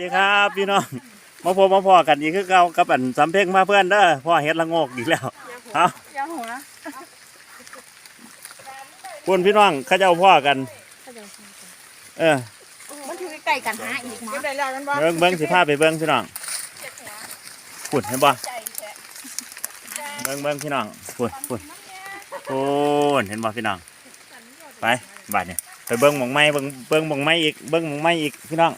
ดีครับพี่น้องมาพบมาพอกันอีกคือเก่ากับอันสำเพ็งมาเพื่อนเด้อพ่อเฮ็ดละโงกอีกแล้วเอายังหัวคุณพี่น้องเข้าเจ้าพ่อกัน เออมันถือไก่กันหาอีกหมอได้แล้วกันบ่เบิ้งเบิ้งสิพาไปเบิ้งพี่น้องขุดเห็นบ่เบิ้งเบิ้งพี่น้องขุดขุดขุดเห็นบ่พี่น้องไปบาดเนี่ยไปเบิ้งหมองไม้เบิ้งเบิ้งหมองไม้อีกเบิ้งหมองไม้อีกพี่น้อง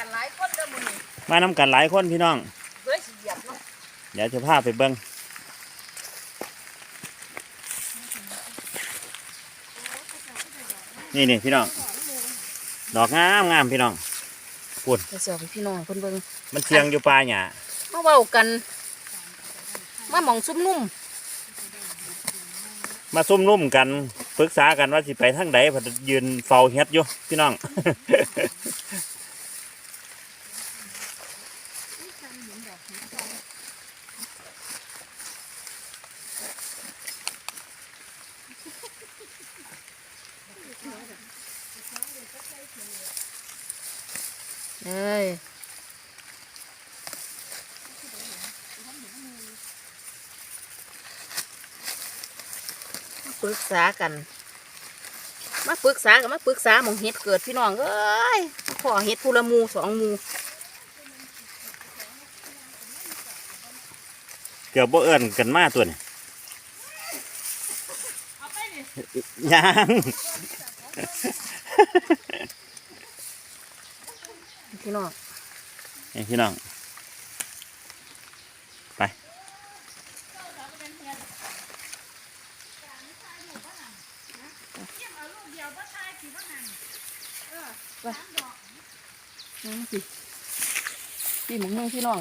กันหลายคนเด้อ มื้อนี้มานํกันหลายคนพี่น้องเฮ้ยสิเหยียบเนาะเดี๋ยวจะพาไปเบิ้งนี่นี่พี่น้อง ดอกงามงามพี่น้องไปเสิร์ฟให้พี่น้องเพิ่นเบิ่งมันเชียงอยู่ปลายหญ้ามาเว้ากัน มาหมองซุ่มนุ่ม มาซุ่มนุ่มกันปรึกษากันว่าสิไปทางใดเพอยืนเฝ้าเฮ็ดอยู่พี่น้อง เอ้ยมาปรึกษากัน มาปรึกษากันมาปรึกษาหมองเฮ็ดเกิดพี่น้องเอ้ยมาขอเฮ็ดพูละหมูสองหมู เกือบบ่เอิ้นกันมาตัวนี่ยัง พี่น้องนี่พี่น้อง ไปนั่นสิพี่หมองนึงพี่น้อง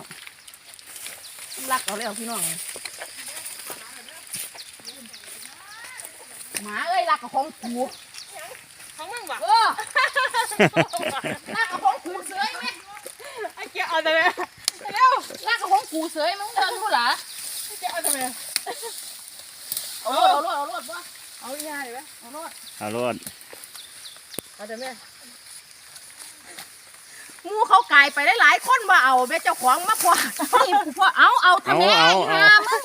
รักเอาแล้วพี่น้องหมาเอ้ยรักกับของกูของมึงวะเออรักกับของ ยมึงเดินรู้เหรอไอ้เกียเอาแต่เลยเอารถเอารถเอารถวะเอาง่ายไหมเอารถเอารถเอาแต่แม่หมูเขากายไปได้หลายคนมาเอาแม่เจ้าของมาพอนี่กูพอเอาเอาทำไมหามึง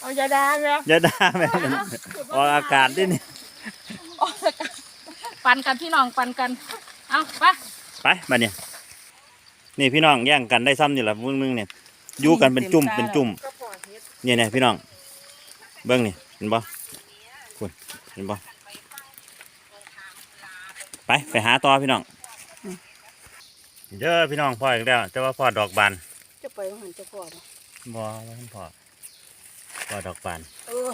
เอายาดาแม่อย่าด่าแม่มันออกอากาศด้วยนี่ปันกันพี่น้องปันกัน เอาไปไปมาเนี่ยนี่พี่น้องแย่งกันได้ซ้ำนี่แหละพวกนึงเนี่ย อยู่กันเป็นจุ่มเป็นจุ่มก็พอเฮ็ดเนี่ยเนี่ยพี่น้อง เบิ้งนี่เห็นบ่คุณเห็นบ่ไปไปหาต่อพี่น้องเด้อพี่น้องพ่ออีกแล้วแต่ว่าพ่อดอกบานจะไปว่าหันเจ้าพ่อบ่บ่ว่าท่านพ่อพ่อดอกบานเออ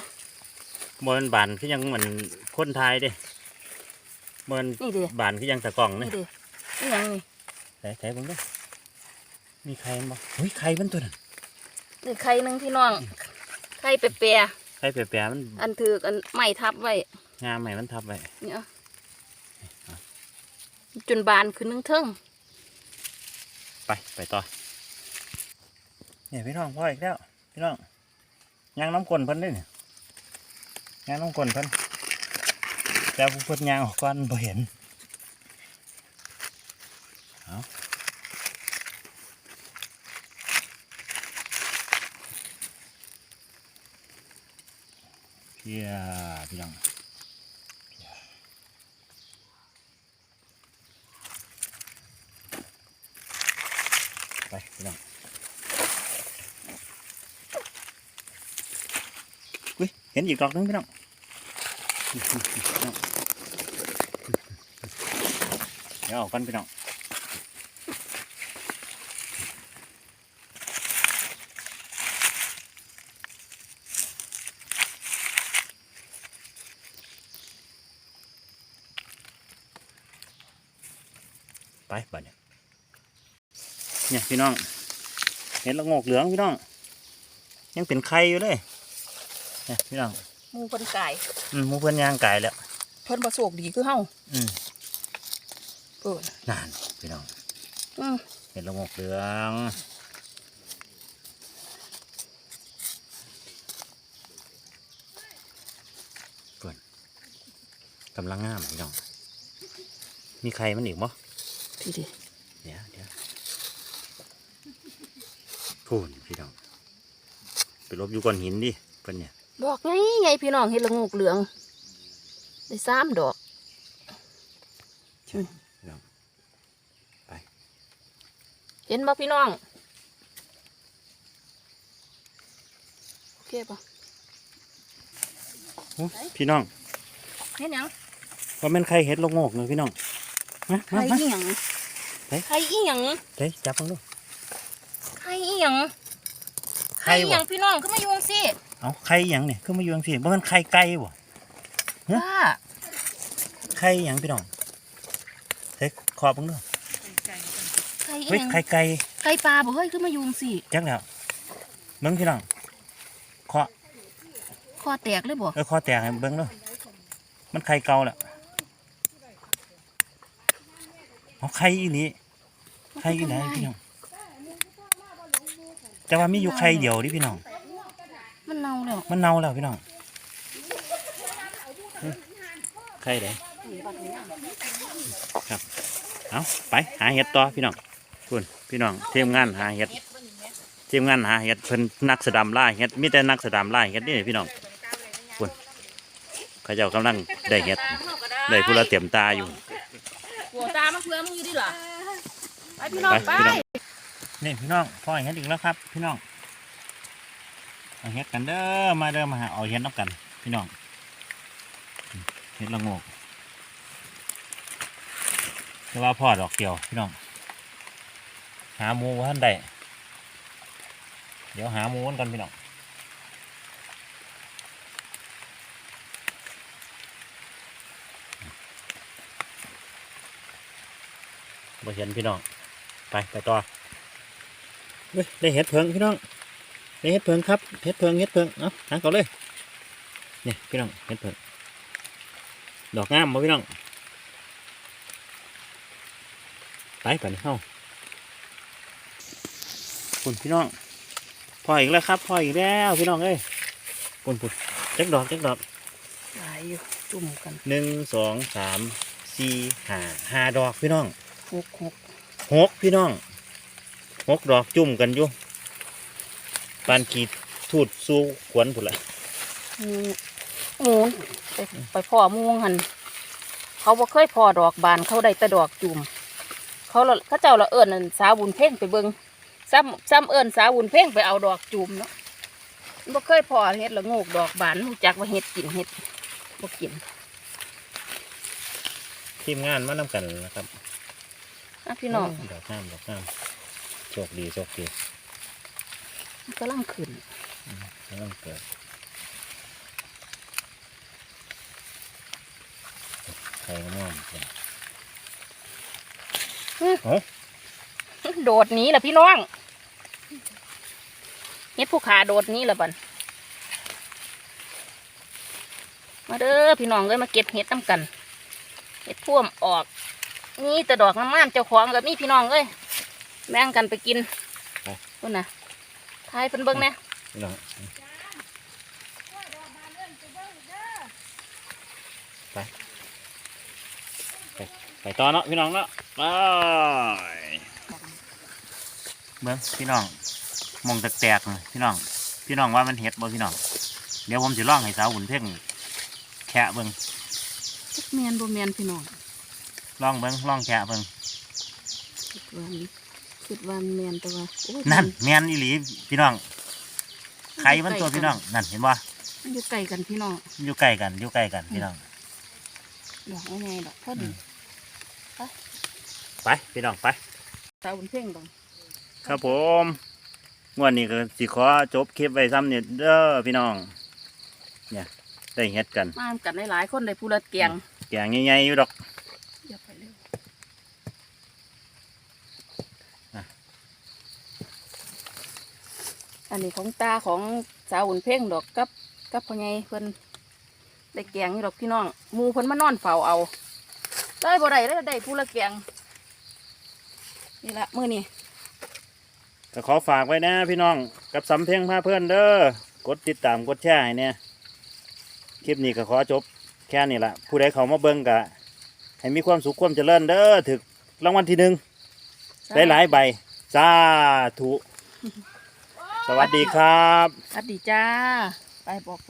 บ่มันบานคือยังเหมือนคนไทยเด้บ่มันนี่เด้บานคือยังตะกล่องนี่นี่เด้นี่ยังนี่ไหนไหนเบิ่งดู มีใครบ่เฮ้ยใครมันตัวนั้นนี่ไข่หนึ่งพี่น้อง ไข่เปียใครแปรๆมันๆอันถือกอันไม้ทับไว้งามใหม่มันทับไว้เนี่ยจนบานขึ้นนึงเทิงไปไปต่อเนี่ยพี่น้องพ่ออีกแล้วพี่น้องยางน้ำกลนเพิ่นเด้วยเนี่ยยางน้ำกลนเพิ่นแต่ผู้เพิ่นยางออกก่อนบ่เห็น เพียพี่น้องเพียไปพี่น้องอุ้ยเห็นอีกดอกหนึงพี่น้องเดี๋ยวเออกกันพี่น้อง ไปบัดเนี่ยเนี่ยพี่น้องเห็นละโงกเหลืองพี่น้อง ยังเป็นไข่อยู่เลยเนี่ยพี่น้องหมูเพิ่นกายอืมหมูเพื่อนย่างไก่แล้วเพิ่นประสบดีคือเฮาอืมเออนานพี่น้องอืมเห็นละโงกเหลืองเพื่อนกำลังงามพี่น้อง มีใครมันอีกบ่ พี่ดิเดี๋ยวเดี๋ยวพูนพี่น้องไปลบอยู่ก้อนหินดิเพิ่นเนี่ยดอกไงไงพี่น้องเห็ดละงูกเหลือง ได้สามดอกพี่น้องเห็นบ่พี่น้องโอเคปะโอ้พี่น้องเห็นหยังว่าแม่นใครเห็ดลงโงกเลยพี่น้อง มาใครมามาอีหยังเฮ้ยใครอีหยังเฮ้ยจับมันดูใครอีหยังใคใครรวะอีหยังพี่น้องขึ้นมาอยู่จังสิเอาใครหยังเนี่ยคือมาอยู่จังซี่บ่แม่นใครไก่บ่ ฮะ ว่าใครหยังพี่น้องเฮ้ยขอบมึงดูใครอีเฮ้ยหยังใครไก่ใครปลาบ่เฮ้ยขึ้นมาอยู่จังสิจักแล้วเบิ่งพี่น้องเคาะคอแตกเลยบ่เออคอแตกให้เบิ่งดูมันไข่เก่าแล้ว เอาไข่อีหลีไข่อีไหนพี่น้องแต่ว่ามีอยู่ไข่เดียวดิพี่น้อง มันเน่าแล้วมันเน่าแล้วพี่น้องหึไข่ไหนครับเอาไปหาเห็ดต่อพี่น้องคุณพี่น้องทีมงานหาเห็ดทีมงานหาเห็ดเพิ่นนักสะดำล่าเห็ดมีแต่นักสะดำล่าเห็ดนี่พี่น้องคุณเขาเจ้ากำลังได้เห็ดได้ผู้ละเต็มตาอยู่หัวตามา เพื่อมึงอยู่ดิล่ะไปพี่น้องไปไปพี่น้องนี่พี่น้องพ่อเห็ดอีกแล้วครับ พี่น้องเอาเห็ดกันเด้อมาเด้อมาหาเอาเห็ดน้ำกัน พี่น้องเห็ดละโงกแต่ว่าพ่อดอกเกี่ยวพี่น้อง หาหมูว่าท่านใดเดี๋ยวหาหมูกันก่อนพี่น้อง มาเห็นพี่น้อง ไปไปต่อเฮ้ยได้เห็ดเพิงพี่น้อง ได้เห็ดเพิงครับ เห็ดเพิงเห็ดเพิงเอาหาก่อนเลยนี่พี่น้องเห็ดเพิงดอกงามบ่พี่น้อง ไปไปนี่เข้าคุณพี่น้อง พออีกแล้วครับ พออีกแล้วพี่น้องเอ้ยปุ่นปุ่นจักดอกจักดอกหลายอยู่จุ่มกันหนึ่งสองสามสี่ห้าห้าดอกพี่น้อง หกหกหกพี่น้องหกดอกจุ่มกันอยู่ปานขีดทูดสู้ขวนผุนละหมูหมูไปไปพ่อหมูหันเขาบ่เคยพอดอกบานเขาได้แต่ดอกจุ่มเขาละเขาเจ้าละเอิญนั่นสาวบุญเพ่งไปเบิงซ้ำซ้ำเอิญสาวบุญเพ่งไปเอาดอกจุ่มเนาะบ่เคยพอเฮ็ดละโงกดอกบานรู้จักว่าเฮ็ดกินเฮ็ดบ่กินทีมงานมานำกันนะครับ นะพี่น้องดอกงามดอกงามโชคดีโชคดีมันกำลังขึ้นกำลังเกิดไข่งามจ้ะโดดหนี้แหละพี่น้องเฮ็ดผู้ขาโดดหนี้แหละบันมาเด้อพี่น้องเอ้ยมาเก็บเห็ดน้ำกัน เห็ดพ่วมออก นี่แต่ดอกงามๆเจ้าของกับนี่พี่น้องเอ้ยแบ่งกันไปกินนู่นน่ะทายเป็นเบิ้งแหน่พี่น้องไปไปไปต่อเนาะพี่น้องเนาะไปเบิ้งพี่น้องมองแตกๆเลยพี่น้อง พี่น้องว่ามันเห็ดบ่พี่น้อง เดี๋ยวผมจะล่องให้สาวหุ่นเพ่งแคะเบิ้งจักแมนบ่แมนพี่น้อง ล่องเบิ้งล่องแคะเบิ้งคิดว่ามันคิดว่ามันแมนแต่ว่าโอ้ยนั่นแมนอีหลีพี่น้องไข่มันตัวพี่น้องนั่นเห็นบ่มันอยู่ไกลกันพี่น้องอยู่ใกล้กันอยู่ใกล้กันพี่น้องดอกง่ายๆดอกพอดีไปพี่น้องไปสาวบุญเพ่งดอกครับผมงวดนี้ก็สิขอจบคลิปไว้ซ้ำเนี่ยเด้อพี่น้อง เนี่ยได้เฮ็ดกันมากันหลายๆคนได้ผู้ละเกียง แกงใหญ่ๆอยู่ดอก อันนี้ของตาของสาวอุ่นเพ่งดอกกับกับพ่อใเพิ่นได้แกงนี่ดอกพี่น้องมูเพิ่นมานอนเฝ้าเอาได้บ่ได้ได้ได้ผู้ละแกงนี่ละมือนี่ก็ขอฝากไว้นะพี่น้องกับสำเพ่งพาเพื่อนเด้อกดติดตามกดแชร์ให้เนี่ยคลิปนี้ก็ขอจบแค่นี้ละผู้ใดเขามาเบิ้งกะ ให้มีความสุขความเจริญเด้อถึกรางวัลที่หนึ่งได้หลายใบสาธุ สวัสดีครับ สวัสดีจ้า ไปบอก